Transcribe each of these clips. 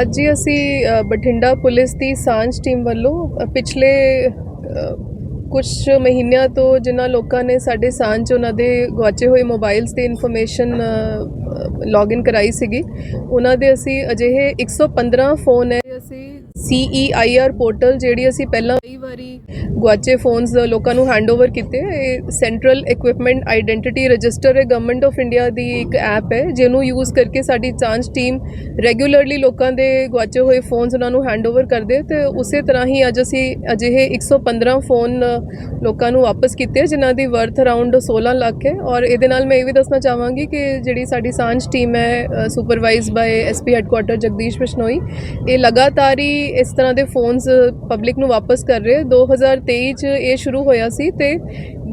ਅੱਜ ਹੀ ਅਸੀਂ ਬਠਿੰਡਾ ਪੁਲਿਸ ਦੀ ਸਾਂਝ ਟੀਮ ਵੱਲੋਂ ਪਿਛਲੇ ਕੁਝ ਮਹੀਨਿਆਂ ਤੋਂ ਜਿਨ੍ਹਾਂ ਲੋਕਾਂ ਨੇ ਸਾਡੇ ਸਾਂਝ, ਉਹਨਾਂ ਦੇ ਗਵਾਚੇ ਹੋਏ ਮੋਬਾਈਲਸ 'ਤੇ ਇਨਫੋਰਮੇਸ਼ਨ ਲੌਗਇਨ ਕਰਾਈ ਸੀਗੀ, ਉਹਨਾਂ ਦੇ ਅਸੀਂ ਅਜਿਹੇ 115 ਫੋਨ ਹੈ, ਅਸੀਂ CEIR ਪੋਰਟਲ ਜਿਹੜੀ ਅਸੀਂ ਪਹਿਲਾਂ ਕਈ ਵਾਰੀ ਗੁਆਚੇ ਫੋਨਸ ਲੋਕਾਂ ਨੂੰ ਹੈਂਡਓਵਰ ਕੀਤੇ, ਇਹ ਸੈਂਟਰਲ ਇਕਵਿਪਮੈਂਟ ਆਇਡੈਂਟੀਟੀ ਰਜਿਸਟਰ ਹੈ ਗਵਰਨਮੈਂਟ ਆਫ ਇੰਡੀਆ ਦੀ ਇੱਕ ਐਪ ਹੈ, ਜਿਹਨੂੰ ਯੂਜ਼ ਕਰਕੇ ਸਾਡੀ ਜਾਂਚ ਟੀਮ ਰੈਗੂਲਰਲੀ ਲੋਕਾਂ ਦੇ ਗੁਆਚੇ ਹੋਏ ਫੋਨਸ ਉਹਨਾਂ ਨੂੰ ਹੈਂਡਓਵਰ ਕਰਦੇ ਤੇ ਉਸੇ ਤਰ੍ਹਾਂ ਹੀ ਅੱਜ ਅਸੀਂ ਅਜਿਹੇ 115 ਫੋਨ ਲੋਕਾਂ ਨੂੰ ਵਾਪਸ ਕੀਤੇ ਜਿਨ੍ਹਾਂ ਦੀ ਵਰਥ ਅਰਾਊਂਡ 16 ਲੱਖ ਹੈ ਔਰ ਇਹਦੇ ਨਾਲ ਮੈਂ ਇਹ ਵੀ ਦੱਸਣਾ ਚਾਹਾਂਗੀ ਕਿ ਜਿਹੜੀ ਸਾਡੀ ਸਾਂਝ ਟੀਮ ਹੈ supervise by S P headquarter Jagdish Bishnoi, ਇਹ ਲਗਾਤਾਰ ਹੀ ਇਸ ਤਰ੍ਹਾਂ ਦੇ ਫੋਨਸ ਪਬਲਿਕ ਨੂੰ ਵਾਪਸ ਕਰ ਰਹੇ 2023 ਚ ਇਹ ਸ਼ੁਰੂ ਹੋਇਆ ਸੀ ਤੇ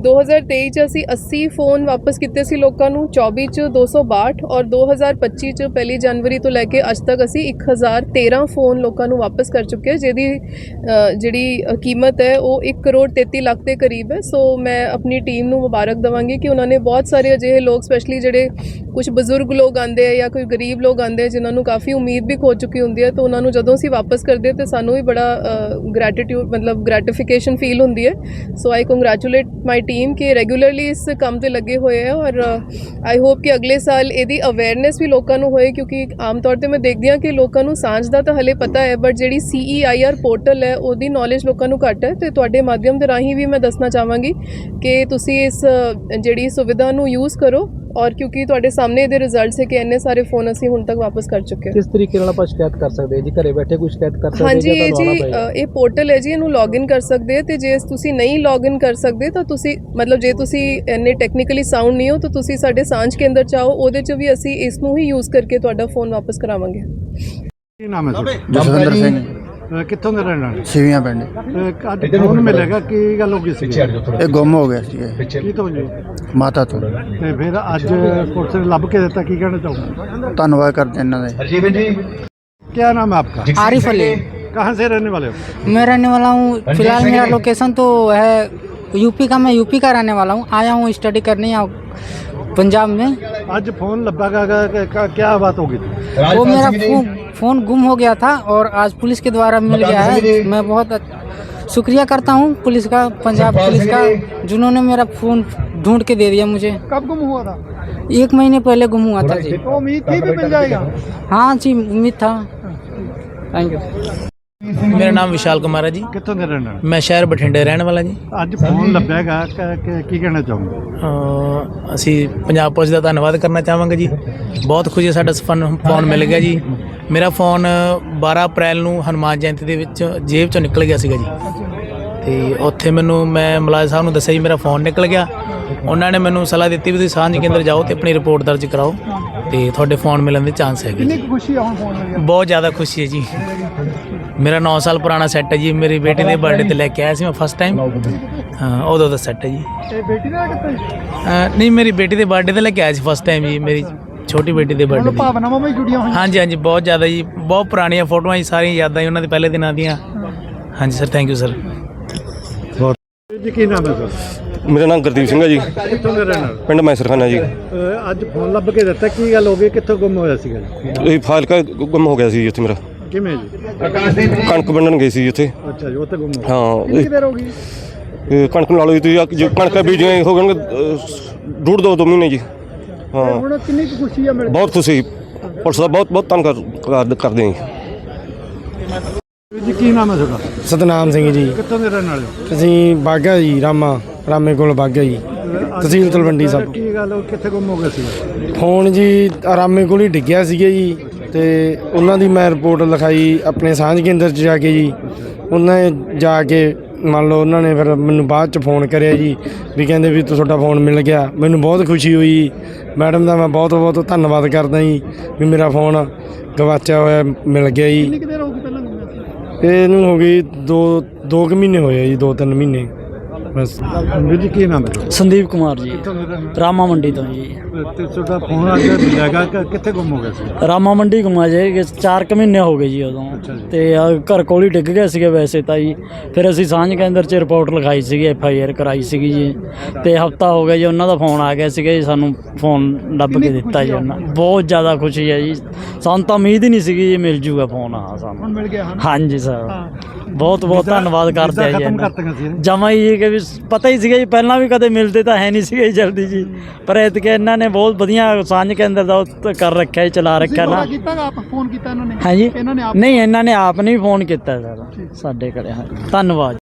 2023 ਚ ਅਸੀਂ 80 ਫੋਨ ਵਾਪਸ ਕੀਤੇ ਸੀ ਲੋਕਾਂ ਨੂੰ 24 ਚ 262 ਔਰ 2025 ਚ ਪਹਿਲੀ ਜਨਵਰੀ ਤੋਂ ਲੈ ਕੇ ਅੱਜ ਤੱਕ ਅਸੀਂ 1013 ਫੋਨ ਲੋਕਾਂ ਨੂੰ ਵਾਪਸ ਕਰ ਚੁੱਕੇ ਹਾਂ, ਜਿਹਦੀ ਜਿਹੜੀ ਕੀਮਤ ਹੈ ਉਹ 1 ਕਰੋੜ 33 ਲੱਖ ਦੇ ਕਰੀਬ ਹੈ। ਸੋ ਮੈਂ ਆਪਣੀ ਟੀਮ ਨੂੰ ਮੁਬਾਰਕ ਦਵਾਂਗੀ ਕਿ ਉਹਨਾਂ ਨੇ ਬਹੁਤ ਸਾਰੇ ਅਜਿਹੇ ਲੋਕ ਸਪੈਸ਼ਲੀ ਜਿਹੜੇ ਕੁਝ ਬਜ਼ੁਰਗ ਲੋਕ ਆਂਦੇ ਆ ਜਾਂ ਕੋਈ ਗਰੀਬ ਲੋਕ ਆਂਦੇ ਆ, ਜਿਨ੍ਹਾਂ ਨੂੰ ਕਾਫੀ ਉਮੀਦ ਵੀ ਖੋ ਚੁੱਕੀ ਹੁੰਦੀ ਹੈ, ਤਾਂ ਉਹਨਾਂ ਨੂੰ ਜਦੋਂ ਅਸੀਂ ਵਾਪਸ ਕਰਦੇ ਹਾਂ, ਤੇ ਸਾਨੂੰ ਵੀ ਬੜਾ ਗ੍ਰੈਟੀਟਿਊਡ ਮਤਲਬ ਗ੍ਰੈਟੀਫਿਕੇਸ਼ਨ ਫੀਲ ਹੁੰਦੀ ਹੈ। So I congratulate my team ਕਿ ਰੈਗੂਲਰਲੀ ਇਸ ਕੰਮ ਤੇ ਲੱਗੇ ਹੋਏ ਆ ਔਰ ਆਈ ਹੋਪ ਕਿ ਅਗਲੇ ਸਾਲ ਇਹਦੀ ਅਵੇਅਰਨੈਸ ਵੀ ਲੋਕਾਂ ਨੂੰ ਹੋਏ, ਕਿਉਂਕਿ ਆਮ ਤੌਰ ਤੇ ਮੈਂ ਦੇਖਦੀ ਹਾਂ ਕਿ ਲੋਕਾਂ ਨੂੰ ਸਾਂਝ ਦਾ ਤਾਂ ਹਲੇ ਪਤਾ ਹੈ ਬਟ ਜਿਹੜੀ CEIR ਪੋਰਟਲ ਹੈ, ਉਹਦੀ ਨੌਲੇਜ ਲੋਕਾਂ ਨੂੰ ਘੱਟ ਹੈ। ਤੇ ਤੁਹਾਡੇ ਮਾਧਿਅਮ ਦੇ ਰਾਹੀਂ ਵੀ ਮੈਂ ਦੱਸਣਾ ਚਾਹਾਂਗੀ ਕਿ ਤੁਸੀਂ ਇਸ ਜਿਹੜੀ ਸੁਵਿਧਾ ਨੂੰ ਯੂਜ਼ ਕਰੋ। ਔਰ ਕਿਉਂਕਿ ਤੁਹਾਡੇ ਸਾਹਮਣੇ ਇਹਦੇ ਰਿਜ਼ਲਟਸ ਹੈ ਕਿ ਇੰਨੇ ਸਾਰੇ ਫੋਨ ਅਸੀਂ ਹੁਣ ਤੱਕ ਵਾਪਸ ਕਰ ਚੁੱਕੇ ਹਾਂ। ਕਿਸ ਤਰੀਕੇ ਨਾਲ ਆਪਾਂ ਸ਼ਿਕਾਇਤ ਕਰ ਸਕਦੇ ਹਾਂ ਜੀ? ਘਰੇ ਬੈਠੇ ਕੋਈ ਸ਼ਿਕਾਇਤ ਕਰ ਸਕਦੇ ਹਾਂਜੀ ਜਾਂ ਇਹ ਤੁਹਾਨੂੰ ਜੀ ਆਉਣਾ ਪਏਗਾ? ਅ, ਇਹ ਪੋਰਟਲ ਹੈ ਜੀ ਇਹਨੂੰ ਲੌਗਇਨ ਕਰ ਸਕਦੇ ਹੋ ਤੇ ਜੇ ਤੁਸੀਂ ਨਹੀਂ ਲੌਗਇਨ ਕਰ ਸਕਦੇ ਤਾਂ ਤੁਸੀਂ ਮਤਲਬ ਜੇ ਤੁਸੀਂ ਇੰਨੇ ਟੈਕਨੀਕਲੀ ਸਾਊਂਡ ਨਹੀਂ ਹੋ ਤਾਂ ਤੁਸੀਂ ਸਾਡੇ ਸਾਂਝ ਕੇਂਦਰ ਚ ਆਓ ਉਹਦੇ ਚ ਵੀ ਅਸੀਂ ਇਸ ਨੂੰ ਹੀ ਯੂਜ਼ ਕਰਕੇ ਤੁਹਾਡਾ ਫੋਨ ਵਾਪਸ ਕਰਾਵਾਂਗੇ। ਕੀ ਨਾਮ ਹੈ ਤੁਹਾਡਾ? ਜਸਵਿੰਦਰ ਸਿੰਘ। ਕਿੱਥੋਂ ਦੇ ਰਹਿਣ ਵਾਲੇ ਸਿਵੀਆਂ ਪਿੰਡ ਅਹ ਅੱਜ ਫੋਨ ਮਿਲੇਗਾ ਕੀ ਗੱਲ ਹੋ ਗਈ ਸੀ ਇਹ ਗੁੰਮ ਹੋ ਗਿਆ ਸੀ ਇਹ ਕੀ ਤੋਂ ਜੀ ਮਾਤਾ ਤੋਂ ਤੇ ਫਿਰ ਅੱਜ ਪੁਲਿਸ ਨੇ ਲੱਭ ਕੇ ਦਿੱਤਾ ਕੀ ਕਹਿਣਾ ਚਾਹੋਗੇ ਧੰਨਵਾਦ ਕਰਦੇ ਇਹਨਾਂ ਦਾ क्या नाम है आपका आरिफ अली कहाँ से रहने वाले हो मैं रहने वाला हूँ फिलहाल मेरा लोकेशन तो है यूपी का मैं यूपी का रहने वाला हूँ आया हूँ स्टडी करने यहाँ पंजाब में आज फोन लब्बा का, का, का, का क्या बात होगी थी वो मेरा फोन फोन गुम हो गया था और आज पुलिस के द्वारा मिल गया है मैं बहुत अच्छ- शुक्रिया करता हूँ पुलिस का पंजाब पुलिस का जिन्होंने मेरा फ़ोन ढूंढ के दे दिया मुझे कब गुम हुआ था एक महीने पहले गुम हुआ था जी तो उम्मीद थी भी मिल जाएगा हाँ जी उम्मीद था थैंक यू ਮੇਰਾ ਨਾਮ ਵਿਸ਼ਾਲ ਕੁਮਾਰ ਹੈ ਜੀ कितों ਦੇ ਰਹਿਣ ਵਾਲੇ ਮੈਂ ਸ਼ਹਿਰ ਬਠਿੰਡੇ ਰਹਿਣ ਵਾਲਾ ਜੀ ਅੱਜ ਫੋਨ ਲੱਭੇਗਾ ਕ- ਕ- ਕੀ ਕਹਿਣਾ ਚਾਹੋਗੇ ਅਹ ਅਸੀਂ ਪੰਜਾਬ ਪੁਲਿਸ ਦਾ ਧੰਨਵਾਦ ਕਰਨਾ ਚਾਹਾਂਗੇ ਜੀ ਬਹੁਤ ਖੁਸ਼ੀ ਹੈ ਸਾਡਾ ਫਨ ਫੋਨ ਮਿਲ ਗਿਆ ਜੀ ਮੇਰਾ ਫੋਨ 12 ਅਪ੍ਰੈਲ ਨੂੰ ਹਨੂਮਾਨ ਜਯੰਤੀ ਦੇ ਵਿੱਚ ਜੇਬ ਚੋਂ ਨਿਕਲ ਗਿਆ ਸੀਗਾ ਜੀ। ਤੇ ਉੱਥੇ ਮੈਨੂੰ ਮੈਂ ਮੁਲਾਜ਼ਮ ਸਾਹਿਬ ਨੂੰ ਦੱਸਿਆ ਜੀ ਮੇਰਾ ਫੋਨ ਨਿਕਲ ਗਿਆ। ਉਹਨਾਂ ਨੇ ਮੈਨੂੰ ਸਲਾਹ ਦਿੱਤੀ ਵੀ ਤੁਸੀਂ ਸਾਂਝ ਕੇਂਦਰ ਜਾਓ ਤੇ ਆਪਣੀ ਰਿਪੋਰਟ ਦਰਜ ਕਰਾਓ ਤੇ ਤੁਹਾਡੇ ਫੋਨ ਮਿਲਣ ਦੇ ਚਾਂਸ ਹੈਗੇ ਜੀ। ਖੁਸ਼ੀ ਆ ਹੁਣ ਫੋਨ ਮਿਲ ਗਿਆ ਬਹੁਤ ਜ਼ਿਆਦਾ ਖੁਸ਼ੀ ਹੈ ਜੀ। ਮੇਰਾ 9 ਸਾਲ ਪੁਰਾਣਾ ਸੈੱਟ ਹੈ ਜੀ ਮੇਰੀ ਬੇਟੀ ਦੇ ਬਰਥਡੇ ਤੇ ਲੈ ਕੇ ਆਇਆ ਸੀ ਮੈਂ ਫਸਟ ਟਾਈਮ ਹਾਂ ਉਦੋਂ ਦਾ ਸੈੱਟ ਹੈ ਜੀ। ਇਹ ਬੇਟੀ ਦਾ ਕਿੱਥੇ? ਨਹੀਂ ਮੇਰੀ ਬੇਟੀ ਦੇ ਬਰਥਡੇ ਤੇ ਲੈ ਕੇ ਆਇਆ ਸੀ ਫਸਟ ਟਾਈਮ ਜੀ ਮੇਰੀ ਛੋਟੀ ਬੇਟੀ ਦੇ ਬਰਥਡੇ ਤੇ ਭਾਵਨਾਵਾਂ ਵੀ ਜੁੜੀਆਂ ਹੋਈਆਂ। ਹਾਂਜੀ ਹਾਂਜੀ ਬਹੁਤ ਜ਼ਿਆਦਾ ਜੀ ਬਹੁਤ ਪੁਰਾਣੀਆਂ ਫੋਟੋਆਂ ਜੀ ਸਾਰੀਆਂ ਯਾਦਾਂ ਜੀ ਉਹਨਾਂ ਦੇ ਪਹਿਲੇ ਦਿਨਾਂ ਦੀਆਂ। ਹਾਂਜੀ ਸਰ ਥੈਂਕ ਯੂ ਸਰ। ਜੀ ਕੀ ਨਾਮ ਹੈ ਸਰ? ਮੇਰਾ ਨਾਮ ਗੁਰਦੀਪ ਸਿੰਘ ਹੈ ਜੀ। ਕਿੱਥੋਂ ਦੇ ਰਹਿਣ ਵਾਲੇ? ਪਿੰਡ ਮੈਸਰਖਾਨਾ ਜੀ। ਅਹ ਅੱਜ ਫੋਨ ਲੱਭ ਕੇ ਦਿੱਤਾ ਕੀ ਗੱਲ ਹੋ ਗਈ? ਕਿੱਥੋਂ ਗੁੰਮ ਹੋਇਆ ਸੀਗਾ? ਜੀ ਇਹ ਫਾਲਕਾ ਗੁੰਮ ਹੋ ਗਿਆ ਸੀ ਉੱਥੇ ਮੇਰਾ। ਕਿਵੇਂ ਜੀ? ਕਣਕ ਵੰਡਣ ਗਈ ਸੀ ਉੱਥੇ। ਅੱਛਾ ਜੀ ਉੱਥੇ ਗੁੰਮ ਹੋ ਗਿਆ ਹਾਂ ਕਿੰਨੀ ਇਹ- ਦੇਰ ਹੋ ਗਈ? ਇਹ ਕਣਕ ਨਾਲ ਹੋਈ ਤੁਸੀਂ ਆਹ ਜੋ ਕਣਕ ਬੀਜੀਆਂ ਹੋ ਗਏ ਡੂਢ ਦੋ ਦੋ ਮਹੀਨੇ ਜੀ। ਹਾਂ। ਹੁਣ ਕਿੰਨੀ ਕੁ ਖੁਸ਼ੀ ਆ ਮਿਲ ਬਹੁਤ ਖੁਸ਼ੀ। ਪੁਲਿਸ ਦਾ ਬਹੁਤ ਬਹੁਤ ਧੰਨਵਾਦ ਕਰਦੇ ਹਾਂ ਜੀ। ਜੀ ਕੀ ਨਾਮ ਹੈ ਤੁਹਾਡਾ? ਸਤਨਾਮ ਸਿੰਘ ਜੀ। ਕਿੱਥੋਂ ਦੇ ਰਹਿਣ ਵਾਲੇ ਹੋ? ਅਸੀਂ ਬਾਗਾ ਜੀ ਰਾਮਾ ਰਾਮੇ ਕੋਲ ਬਾਗਾ ਜੀ। ਤਹਿਸੀਲ ਤਲਵੰਡੀ ਸਾਹਿਬ ਕੀ ਗੱਲ ਹੋ ਕਿੱਥੇ ਗੁੰਮ ਹੋ ਗਿਆ ਸੀ? ਫੋਨ ਜੀ ਰਾਮੇ ਕੋਲ ਹੀ ਡਿੱਗਿਆ ਸੀਗਾ ਜੀ। ਤੇ ਉਹਨਾਂ ਦੀ ਮੈਂ ਰਿਪੋਰਟ ਲਿਖਾਈ ਆਪਣੇ ਸਾਂਝ ਕੇਂਦਰ 'ਚ ਜਾ ਕੇ ਜੀ। ਉਹਨਾਂ ਨੇ ਜਾ ਕੇ ਮੰਨ ਲਓ ਉਹਨਾਂ ਨੇ ਫਿਰ ਮੈਨੂੰ ਬਾਅਦ 'ਚ ਫੋਨ ਕਰਿਆ ਜੀ ਵੀ ਕਹਿੰਦੇ ਵੀ ਤੁਹਾਡਾ ਫੋਨ ਮਿਲ ਗਿਆ। ਮੈਨੂੰ ਬਹੁਤ ਖੁਸ਼ੀ ਹੋਈ ਮੈਡਮ ਦਾ ਮੈਂ ਬਹੁਤ ਬਹੁਤ ਧੰਨਵਾਦ ਕਰਦਾ ਜੀ ਵੀ ਮੇਰਾ ਫੋਨ ਗਵਾਚਿਆ ਹੋਇਆ ਮਿਲ ਗਿਆ ਜੀ। ਕਿੰਨੀ ਦੇਰ ਹੋ ਗਈ ਪਹਿਲਾਂ? ਇਹਨੂੰ ਹੋ ਗਈ ਦੋ ਦੋ ਕੁ ਮਹੀਨੇ ਹੋਏ ਆ ਜੀ ਦੋ ਤਿੰਨ ਮਹੀਨੇ। ਬਸ ਵੀਰ ਜੀ ਕੀ ਨਾਮ ਹੈ ਤੁਹਾਡਾ? ਸੰਦੀਪ ਕੁਮਾਰ ਜੀ। ਰਾਮਾ ਮੰਡੀ ਤੋਂ ਜੀ? ਤੇ ਤੁਹਾਡਾ ਫੋਨ ਅੱਜ ਕਿ ਕਿੱਥੇ ਗੁੰਮ ਹੋ ਗਿਆ ਸੀ? ਰਾਮਾ ਮੰਡੀ ਘੁਮਾ ਜੇ 4 ਕੁ ਮਹੀਨੇ ਹੋ ਗਏ ਜੀ ਉਦੋਂ। ਤੇ ਘਰ ਕੋਲ ਹੀ ਡਿੱਗ ਗਿਆ ਸੀਗਾ ਵੈਸੇ ਤਾਂ ਜੀ। ਫਿਰ ਅਸੀਂ ਸਾਂਝ ਕੇਂਦਰ 'ਚ ਰਿਪੋਰਟ ਲਿਖਾਈ ਸੀਗੀ ਐਫ ਆਈ ਆਰ ਕਰਾਈ ਸੀਗੀ ਜੀ। ਤੇ ਹਫਤਾ ਹੋ ਗਿਆ ਜੀ ਉਹਨਾਂ ਦਾ ਫੋਨ ਆ ਗਿਆ ਸੀਗਾ ਜੀ ਸਾਨੂੰ ਫੋਨ ਲੱਭ ਕੇ ਦਿੱਤਾ ਜੀ ਉਹਨਾਂ ਬਹੁਤ ਜ਼ਿਆਦਾ ਖੁਸ਼ੀ ਹੈ ਜੀ। ਸਾਨੂੰ ਤਾਂ ਉਮੀਦ ਹੀ ਨਹੀਂ ਸੀਗੀ ਜੀ ਮਿਲ ਜੂਗਾ ਫੋਨ ਆ ਸਾਨੂੰ। ਮਿਲ ਗਿਆ ਹਾਂ ਹਾਂਜੀ ਸਰ। ਬਹੁਤ ਬਹੁਤ ਧੰਨਵਾਦ ਕਰਦੇ ਆ ਜੀ। ਜਮਾ ਹੀ ਜੀ ਕਿ ਵੀ ਪਤਾ ਹੀ ਸੀਗਾ ਜੀ ਪਹਿਲਾਂ ਵੀ ਕਦੇ ਮਿਲਦੇ ਤਾਂ ਹੈ ਨਹੀਂ ਸੀਗੇ ਜੀ ਜਲਦੀ ਜੀ। ਪਰ ਐਤਕੇ ਇਹਨਾਂ ਨੇ ਬਹੁਤ ਵਧੀਆ ਸਾਂਝ ਕੇਂਦਰ ਦਾ ਉਹ ਕਰ ਰੱਖਿਆ ਜੀ ਚਲਾ ਰੱਖਿਆ ਨਾ। ਕੀਤਾ ਆਪ ਫੋਨ ਕੀਤਾ ਇਹਨਾਂ ਨੇ? ਹਾਂਜੀ। ਇਹਨਾਂ ਨੇ ਆਪ ਨਹੀਂ ਇਹਨਾਂ ਨੇ ਆਪ ਨਹੀਂ ਫੋਨ ਕੀਤਾ ਸਰ ਸਾਡੇ ਕੋਲੇ ਹਾਂਜੀ ਧੰਨਵਾਦ।